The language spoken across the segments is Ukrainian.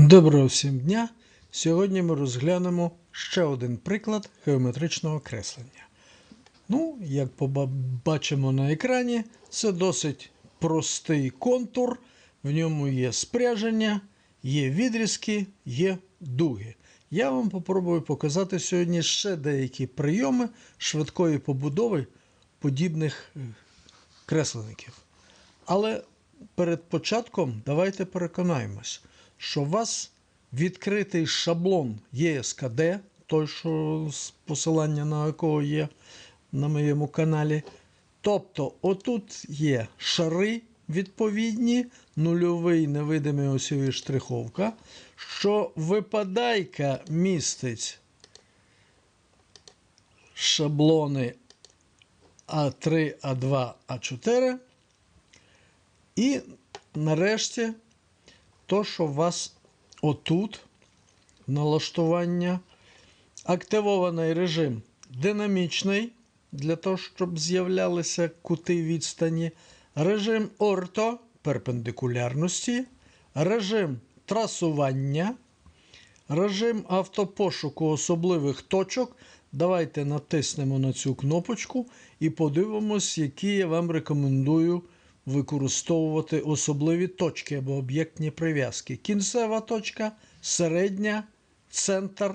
Доброго всім дня! Сьогодні ми розглянемо ще один приклад геометричного креслення. Ну, як побачимо на екрані, це досить простий контур, в ньому є спряження, є відрізки, є дуги. Я вам попробую показати сьогодні ще деякі прийоми швидкої побудови подібних е, кресленників. Але перед початком давайте переконаємось, що у вас відкритий шаблон ЄСКД, той, що з посилання на якого є на моєму каналі. Тобто, отут є шари відповідні, нульовий невидимий осьовий штриховка, що випадайка містить шаблони А3, А2, А4. І нарешті, то, що у вас отут налаштування, активований режим динамічний, для того, щоб з'являлися кути відстані, режим орто перпендикулярності, режим трасування, режим автопошуку особливих точок. Давайте натиснемо на цю кнопочку і подивимось, які я вам рекомендую використовувати особливі точки або об'єктні прив'язки. Кінцева точка, середня, центр,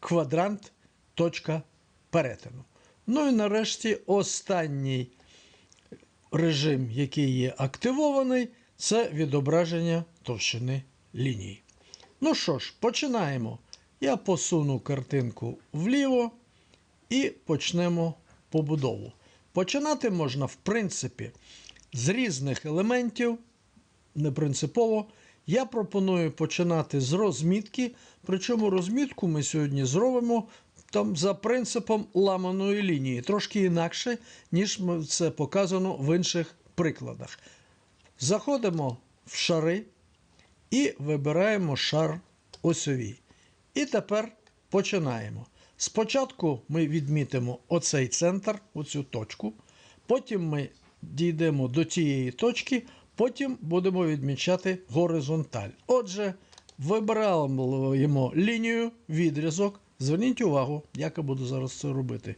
квадрант, точка перетину. Ну і нарешті останній режим, який є активований, це відображення товщини ліній. Ну що ж, починаємо. Я посуну картинку вліво і почнемо побудову. Починати можна, в принципі, з різних елементів, не принципово. Я пропоную починати з розмітки. Причому розмітку ми сьогодні зробимо там за принципом ламаної лінії, трошки інакше, ніж це показано в інших прикладах. Заходимо в шари і вибираємо шар осьовий. І тепер починаємо. Спочатку ми відмітимо оцей центр, оцю точку. Потім ми дійдемо до тієї точки, потім будемо відмічати горизонталь. Отже, вибираємо лінію, відрізок. Зверніть увагу, як я буду зараз це робити.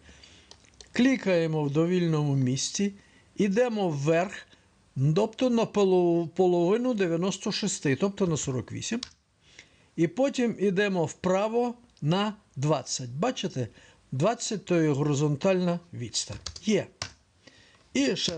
Клікаємо в довільному місці, йдемо вверх, тобто на половину 96, тобто на 48. І потім йдемо вправо на 20. Бачите? 20 то є горизонтальна відстань. Є. І ще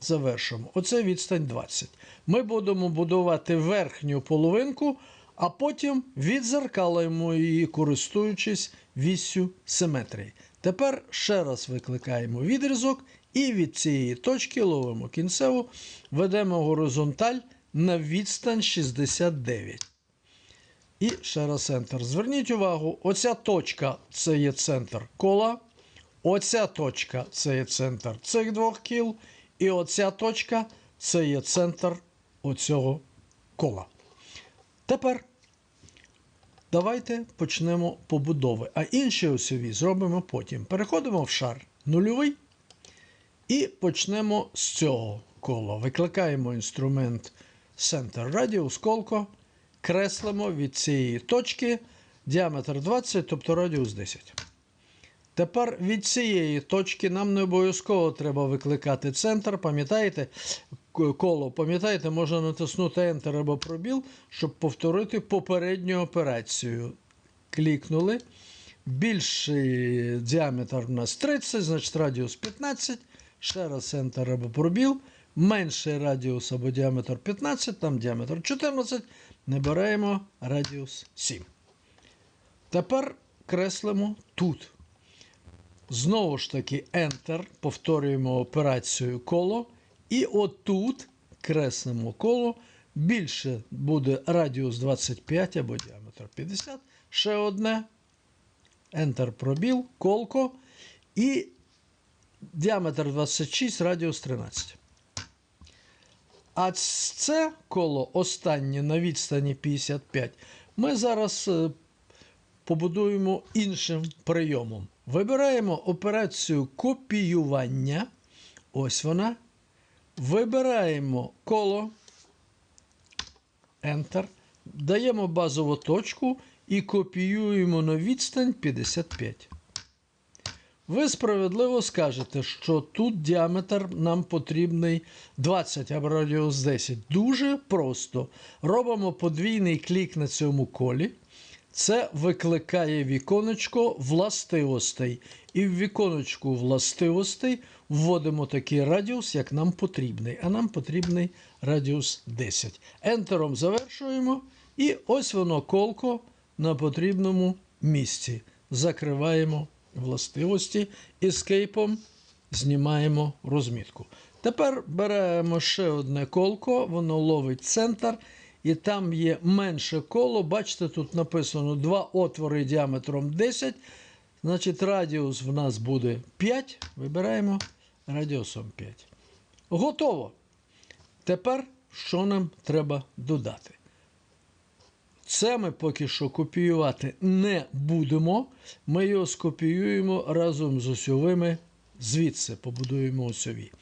завершимо. Оце відстань 20. Ми будемо будувати верхню половинку, а потім відзеркалимо її, користуючись віссю симетрії. Тепер ще раз викликаємо відрізок і від цієї точки ловимо кінцеву, ведемо горизонталь на відстань 69. І ще. Зверніть увагу, оця точка це є центр кола. Оця точка це є центр цих двох кіл. І оця точка це є центр оцього кола. Тепер давайте почнемо побудови. А інші осьові зробимо потім. Переходимо в шар нульовий і почнемо з цього кола. Викликаємо інструмент Center Radius колко, креслимо від цієї точки діаметр 20, тобто радіус 10. Тепер від цієї точки нам не обов'язково треба викликати центр. Пам'ятаєте, коло, пам'ятаєте, можна натиснути Enter або пробіл, щоб повторити попередню операцію. Клікнули. Більший діаметр у нас 30, значить радіус 15. Ще раз Enter або пробіл. Менший радіус або діаметр 15, там діаметр 14. Набираємо радіус 7. Тепер креслимо тут. Знову ж таки, Enter, повторюємо операцію коло. І отут креслимо коло. Більше буде радіус 25 або діаметр 50. Ще одне. Enter пробіл, колко. І діаметр 26, радіус 13. А це коло останнє на відстані 55. Ми зараз е, побудуємо іншим прийомом. Вибираємо операцію копіювання. Ось вона. Вибираємо коло. Enter. даємо базову точку і копіюємо на відстань 55. Ви справедливо скажете, що тут діаметр нам потрібний 20 або радіус 10. Дуже просто. Робимо подвійний клік на цьому колі. Це викликає віконечко властивостей. І в віконечку властивостей вводимо такий радіус, як нам потрібний. А нам потрібний радіус 10. Ентером завершуємо. І ось воно колко на потрібному місці. Закриваємо властивості. Ескейпом знімаємо розмітку. Тепер беремо ще одне колко, воно ловить центр. І там є менше коло. Бачите, тут написано два отвори діаметром 10. Значить, радіус в нас буде 5. Вибираємо радіусом 5. Готово. Тепер що нам треба додати? Це ми поки що копіювати не будемо. Ми його скопіюємо разом з осьовими звідси, побудуємо осьові.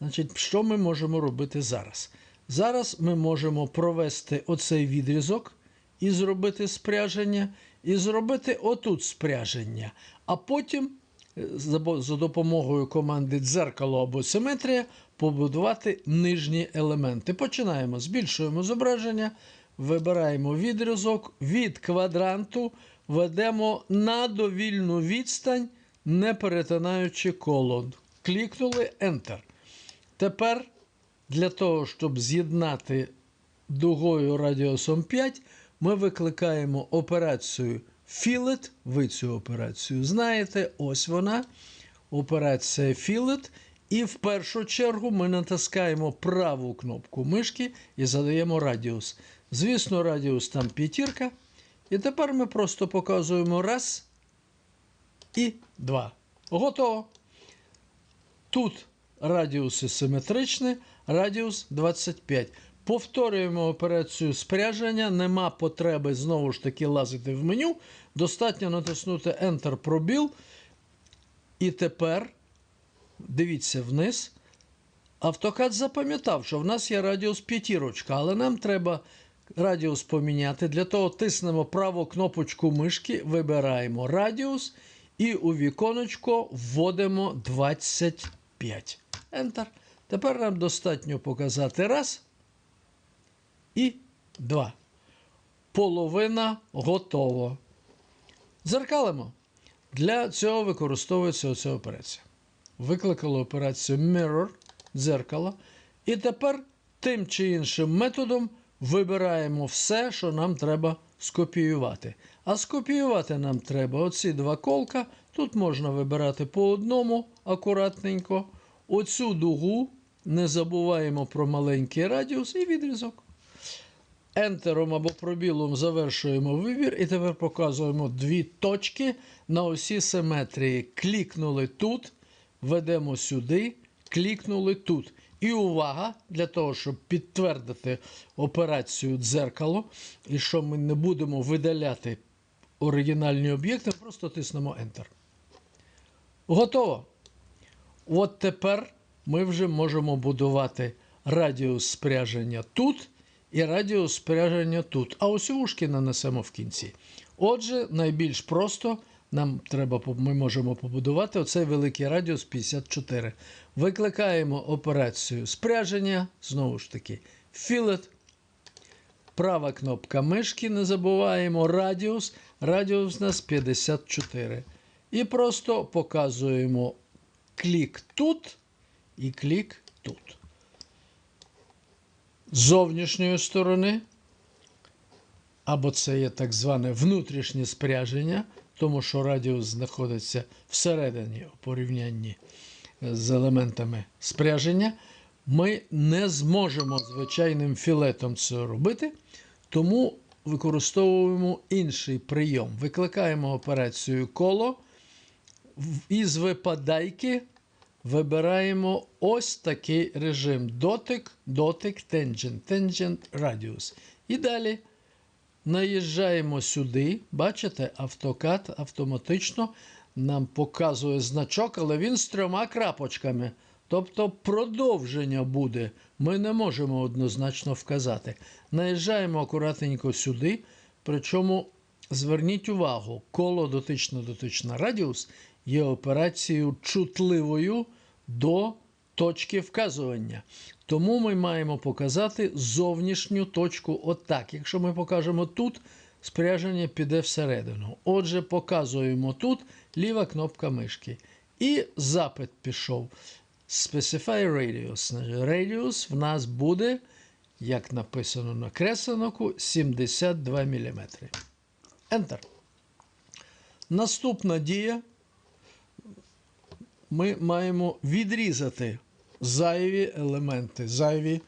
Значить, що ми можемо робити зараз? Зараз ми можемо провести оцей відрізок і зробити спряження, і зробити отут спряження. А потім е, за допомогою команди дзеркало або симетрія побудувати нижні елементи. Починаємо, збільшуємо зображення, вибираємо відрізок від квадранту, ведемо на довільну відстань, не перетинаючи колон. Клікнули Enter. Тепер для того, щоб з'єднати дугою радіусом 5, ми викликаємо операцію Fillet. Ви цю операцію знаєте, ось вона. Операція Fillet. І в першу чергу ми натискаємо праву кнопку мишки і задаємо радіус. Звісно, радіус там п'ятірка. І тепер ми просто показуємо раз і два. Готово. Тут радіуси симетричні, радіус 25. Повторюємо операцію спряження. Нема потреби знову ж таки лазити в меню. Достатньо натиснути Enter пробіл. І тепер дивіться вниз. Автокад запам'ятав, що в нас є радіус п'ятірочка, але нам треба радіус поміняти. Для того тиснемо праву кнопочку мишки, вибираємо радіус і у віконечко вводимо 25. Enter. Тепер нам достатньо показати раз і два. Половина готово. Дзеркалимо. Для цього використовується оця операція. Викликали операцію Mirror, дзеркало. І тепер тим чи іншим методом вибираємо все, що нам треба скопіювати. А скопіювати нам треба оці два колка. Тут можна вибирати по одному акуратненько. Оцю дугу не забуваємо про маленький радіус і відрізок. Ентером або пробілом завершуємо вибір і тепер показуємо дві точки на осі симетрії. Клікнули тут, ведемо сюди, клікнули тут. І увага для того, щоб підтвердити операцію дзеркало, і що ми не будемо видаляти оригінальні об'єкти, просто тиснемо Enter. Готово. От тепер ми вже можемо будувати радіус спряження тут і радіус спряження тут. А ось ушки нанесемо в кінці. Отже, найбільш просто нам треба, ми можемо побудувати оцей великий радіус 54. Викликаємо операцію спряження, знову ж таки, Fillet. Права кнопка мишки, не забуваємо радіус. Радіус у нас 54. І просто показуємо клік тут і клік тут. З зовнішньої сторони, або це є так зване внутрішнє спряження, тому що радіус знаходиться всередині у порівнянні з елементами спряження, ми не зможемо звичайним філетом це робити, тому використовуємо інший прийом. Викликаємо операцію коло. Із випадайки вибираємо ось такий режим: дотик, дотик, tangent, tangent, радіус. І далі наїжджаємо сюди. Бачите, автокад автоматично нам показує значок, але він з трьома крапочками. Тобто продовження буде, ми не можемо однозначно вказати. Наїжджаємо акуратненько сюди, причому зверніть увагу, коло дотично-дотична радіус є операцією чутливою до точки вказування. Тому ми маємо показати зовнішню точку отак. Якщо ми покажемо тут, спряження піде всередину. Отже, показуємо тут ліва кнопка мишки. І запит пішов. Specify radius. Radius в нас буде, як написано на кресленоку, 72 мм. Enter. Наступна дія. Ми маємо відрізати зайві елементи, зайві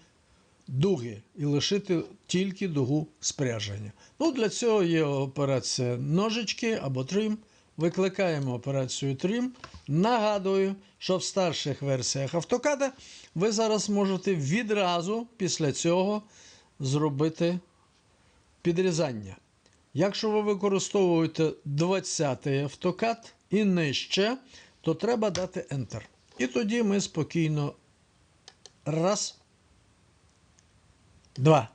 дуги і лишити тільки дугу спряження. Ну, для цього є операція ножички або трим. Викликаємо операцію Trim. Нагадую, що в старших версіях автокада ви зараз можете відразу після цього зробити підрізання. Якщо ви використовуєте 20-й автокад і нижче, то треба дати Enter. І тоді ми спокійно раз, два.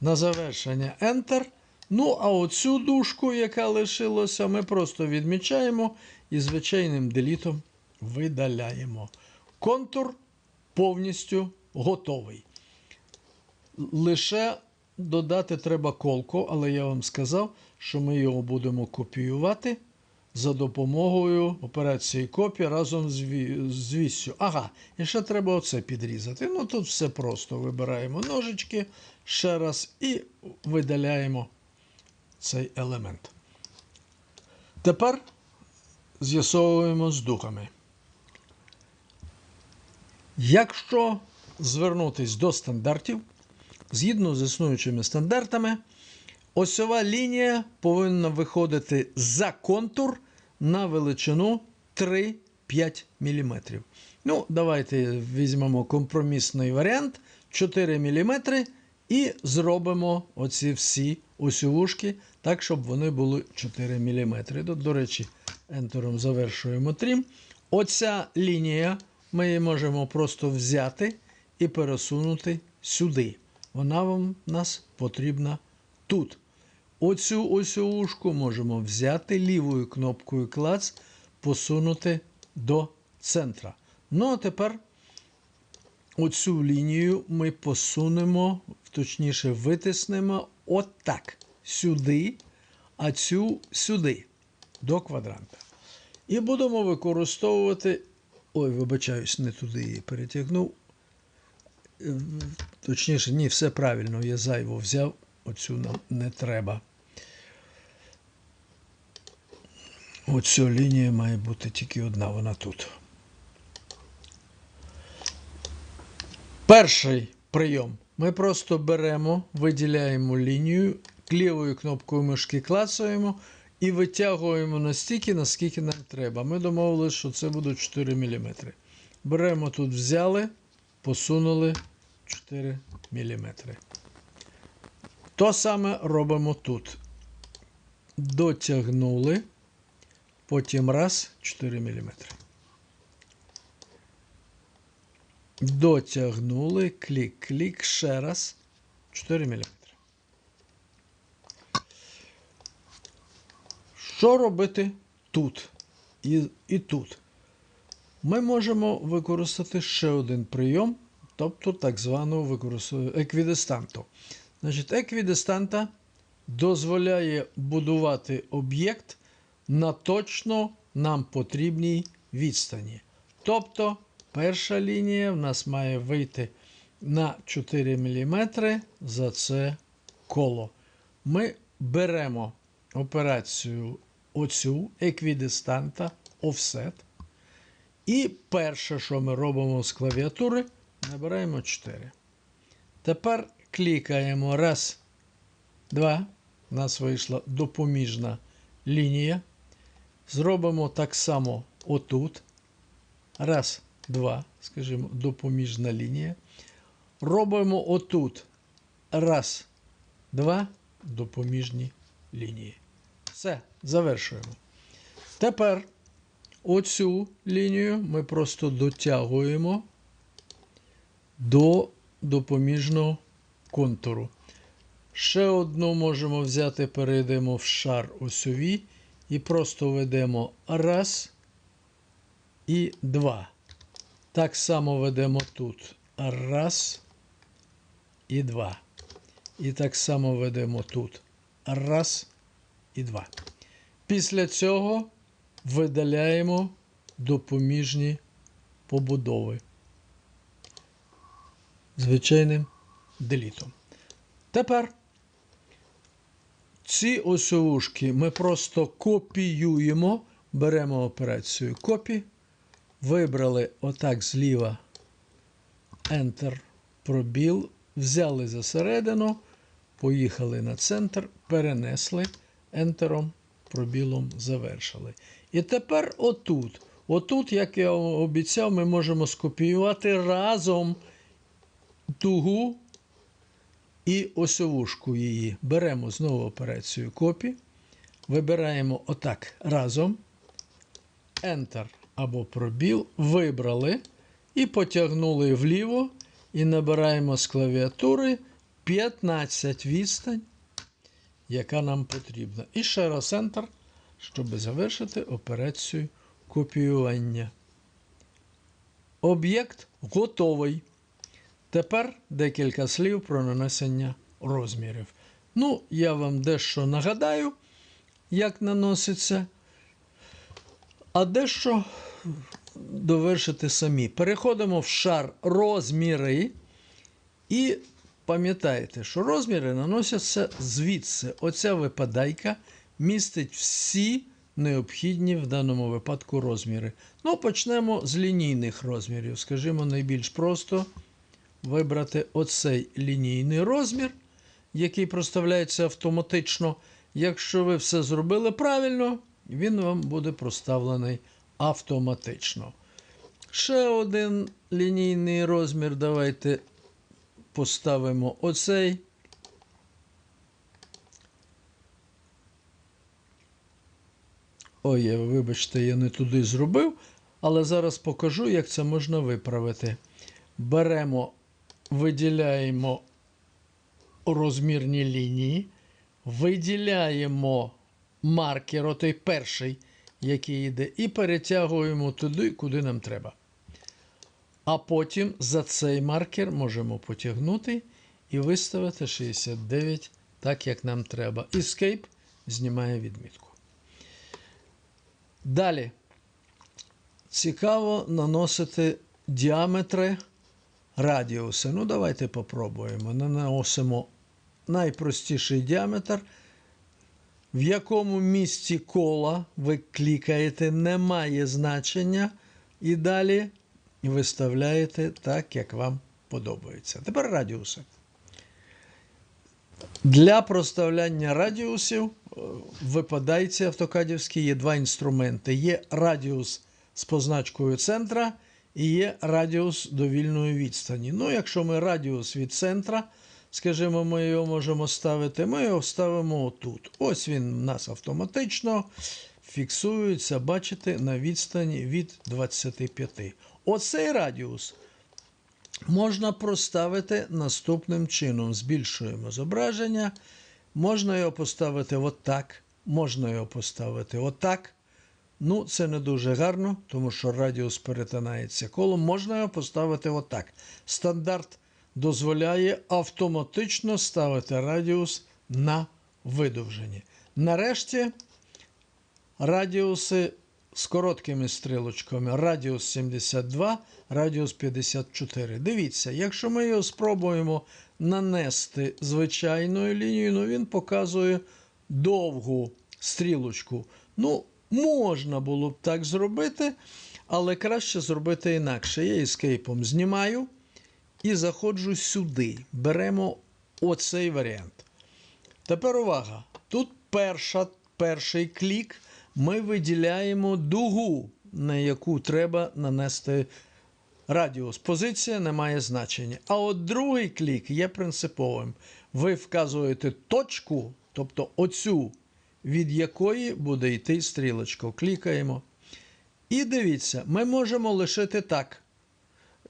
На завершення Enter. Ну, а оцю дужку, яка лишилася, ми просто відмічаємо і звичайним делітом видаляємо. Контур повністю готовий. Лише додати треба колко, але я вам сказав, що ми його будемо копіювати за допомогою операції копія разом з ві- з віссю. Ага, і ще треба оце підрізати. Ну тут все просто. Вибираємо ножички ще раз і видаляємо цей елемент. Тепер з'ясовуємо з духами. Якщо звернутись до стандартів, згідно з існуючими стандартами, осьова лінія повинна виходити за контур на величину 3-5 мм. Ну, давайте візьмемо компромісний варіант 4 мм і зробимо оці всі осьовушки так, щоб вони були 4 мм. До, до речі, ентером завершуємо трім. Оця лінія ми її можемо просто взяти і пересунути сюди. Вона вам нас потрібна тут. Оцю осьовушку можемо взяти лівою кнопкою клац, посунути до центра. Ну, а тепер оцю лінію ми посунемо, точніше, витиснемо отак сюди, а цю сюди, до квадранта. І будемо використовувати. Ой, вибачаюсь, не туди її перетягнув. Е, Точніше, ні, все правильно, я зайво взяв, оцю нам не треба. Оцю лінія має бути тільки одна, вона тут. Перший прийом. Ми просто беремо, виділяємо лінію, лівою кнопкою мишки клацаємо і витягуємо настільки, наскільки нам треба. Ми домовилися, що це буде 4 мм. Беремо тут, взяли, посунули 4 мм. То саме робимо тут. Дотягнули, потім раз 4 мм. Дотягнули, клік, клік, ще раз 4 мм. Що робити тут і, і тут? Ми можемо використати ще один прийом, тобто так звану еквідистанту. Значить, еквідистанта дозволяє будувати об'єкт на точно нам потрібній відстані. Тобто, перша лінія в нас має вийти на 4 мм за це коло. Ми беремо операцію оцю еквідистанта offset. І перше, що ми робимо з клавіатури, набираємо 4. Тепер клікаємо раз, два. У нас вийшла допоміжна лінія. Зробимо так само отут. Раз, два, скажімо, допоміжна лінія. Робимо отут. Раз, два, допоміжні лінії. Все, завершуємо. Тепер оцю лінію ми просто дотягуємо до допоміжного контуру. Ще одну можемо взяти, перейдемо в шар осьові і просто ведемо раз і два. Так само ведемо тут. Раз і два. І так само ведемо тут. Раз і два. Після цього видаляємо допоміжні побудови. Звичайним делітом. Тепер ці осьовушки ми просто копіюємо, беремо операцію. Копі, вибрали отак зліва. Enter, пробіл, взяли за середину, поїхали на центр, перенесли ентером, пробілом завершили. І тепер отут. Отут, як я обіцяв, ми можемо скопіювати разом дугу і осьовушку її. Беремо знову операцію копі, вибираємо отак разом, Enter або пробіл, вибрали і потягнули вліво, і набираємо з клавіатури 15 відстань, яка нам потрібна. І ще раз Enter, щоб завершити операцію копіювання. Об'єкт готовий. Тепер декілька слів про нанесення розмірів. Ну, я вам дещо нагадаю, як наноситься, а дещо довершити самі. Переходимо в шар розміри і пам'ятаєте, що розміри наносяться звідси. Оця випадайка містить всі необхідні в даному випадку розміри. Ну, почнемо з лінійних розмірів. Скажімо, найбільш просто вибрати оцей лінійний розмір, який проставляється автоматично. Якщо ви все зробили правильно, він вам буде проставлений автоматично. Ще один лінійний розмір. Давайте поставимо оцей. Ой, вибачте, я не туди зробив, але зараз покажу, як це можна виправити. Беремо, виділяємо розмірні лінії, виділяємо маркер, отой перший, який йде, і перетягуємо туди, куди нам треба. А потім за цей маркер можемо потягнути і виставити 69 так, як нам треба. Escape знімає відмітку. Далі. Цікаво наносити діаметри радіуси. Ну, давайте попробуємо. Наносимо найпростіший діаметр. В якому місці кола ви клікаєте, немає значення. І далі виставляєте так, як вам подобається. Тепер радіуси. Для проставляння радіусів е, в випадайці автокадівській є два інструменти. Є радіус з позначкою центра і є радіус довільної відстані. Ну, якщо ми радіус від центра, скажімо, ми його можемо ставити, ми його ставимо отут. Ось він у нас автоматично фіксується, бачите, на відстані від 25. Оцей радіус можна проставити наступним чином. Збільшуємо зображення. Можна його поставити отак, можна його поставити отак. Ну, це не дуже гарно, тому що радіус перетинається колом. Можна його поставити отак. Стандарт дозволяє автоматично ставити радіус на видовжені. Нарешті радіуси з короткими стрілочками. Радіус 72, радіус 54. Дивіться, якщо ми його спробуємо нанести звичайною лінією, ну він показує довгу стрілочку. Ну, можна було б так зробити, але краще зробити інакше. Я ескейпом знімаю і заходжу сюди. Беремо оцей варіант. Тепер увага. Тут перша, перший клік ми виділяємо дугу, на яку треба нанести радіус. Позиція не має значення. А от другий клік є принциповим. Ви вказуєте точку, тобто оцю, від якої буде йти стрілочка. Клікаємо. І дивіться, ми можемо лишити так.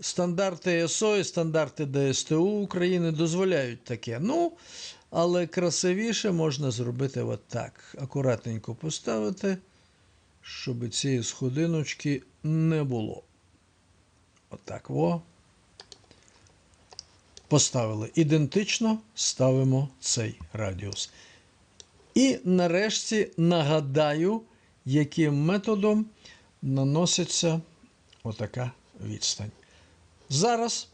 Стандарти ЕСО і стандарти ДСТУ України дозволяють таке. Ну, але красивіше можна зробити от так. Акуратненько поставити, щоб цієї сходиночки не було. Отак, во. Поставили. Ідентично ставимо цей радіус. І нарешті нагадаю, яким методом наноситься отака відстань. Зараз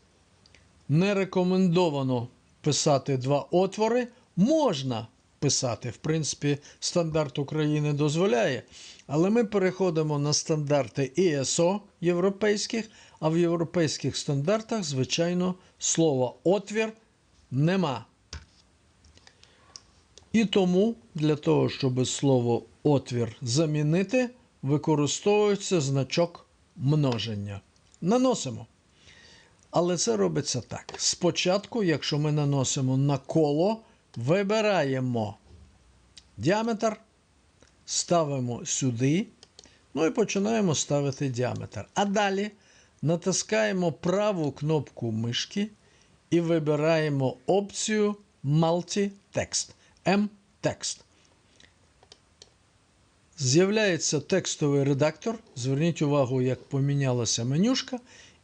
не рекомендовано писати два отвори. Можна писати, в принципі, стандарт України дозволяє. Але ми переходимо на стандарти ІСО європейських, а в європейських стандартах, звичайно, слова отвір нема. І тому для того, щоб слово отвір замінити, використовується значок множення. Наносимо. Але це робиться так. Спочатку, якщо ми наносимо на коло, вибираємо діаметр, ставимо сюди, ну і починаємо ставити діаметр. А далі натискаємо праву кнопку мишки і вибираємо опцію Multi-Text. M-Text. З'являється текстовий редактор. Зверніть увагу, як помінялася менюшка.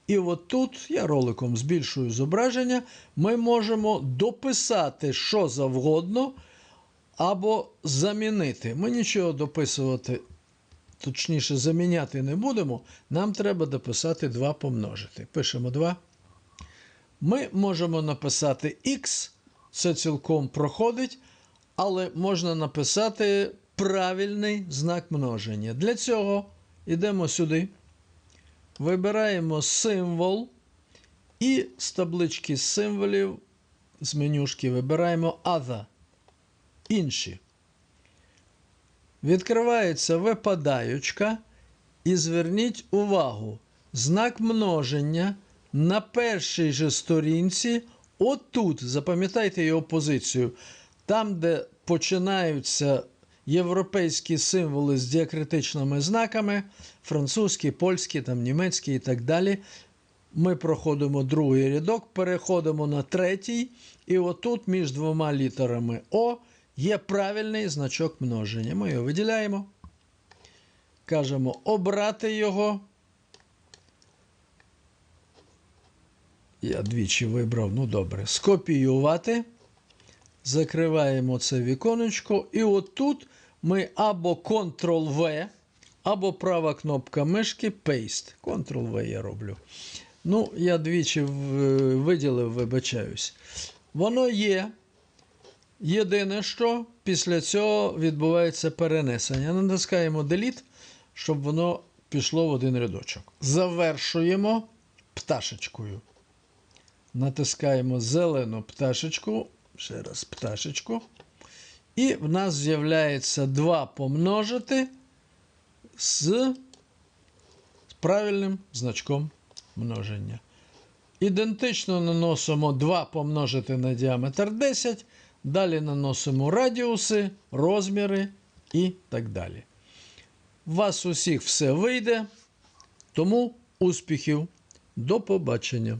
І от тут я роликом збільшую зображення. Ми можемо дописати що завгодно або замінити. Ми нічого дописувати, точніше, заміняти не будемо. Нам треба дописати 2 помножити. Пишемо 2. Ми можемо написати X, це цілком проходить, але можна написати правильний знак множення. Для цього йдемо сюди. Вибираємо символ і з таблички символів з менюшки вибираємо Other. Інші. Відкривається випадаючка. І зверніть увагу, знак множення на першій же сторінці, отут, запам'ятайте його позицію, там, де починаються європейські символи з діакритичними знаками, французькі, польські, там, німецькі і так далі. Ми проходимо другий рядок, переходимо на третій, і отут між двома літерами О є правильний значок множення. Ми його виділяємо. Кажемо обрати його. Я двічі вибрав, ну добре. Скопіювати. Закриваємо це віконечко. І отут ми або Ctrl-V, або права кнопка мишки Paste. Ctrl-V я роблю. Ну, я двічі виділив, вибачаюсь. Воно є. Єдине, що після цього відбувається перенесення. Натискаємо Delete, щоб воно пішло в один рядочок. Завершуємо пташечкою. Натискаємо зелену пташечку. Ще раз пташечку. І в нас з'являється 2 помножити з правильним значком множення. Ідентично наносимо 2 помножити на діаметр 10. Далі наносимо радіуси, розміри і так далі. У вас усіх все вийде. Тому успіхів. До побачення!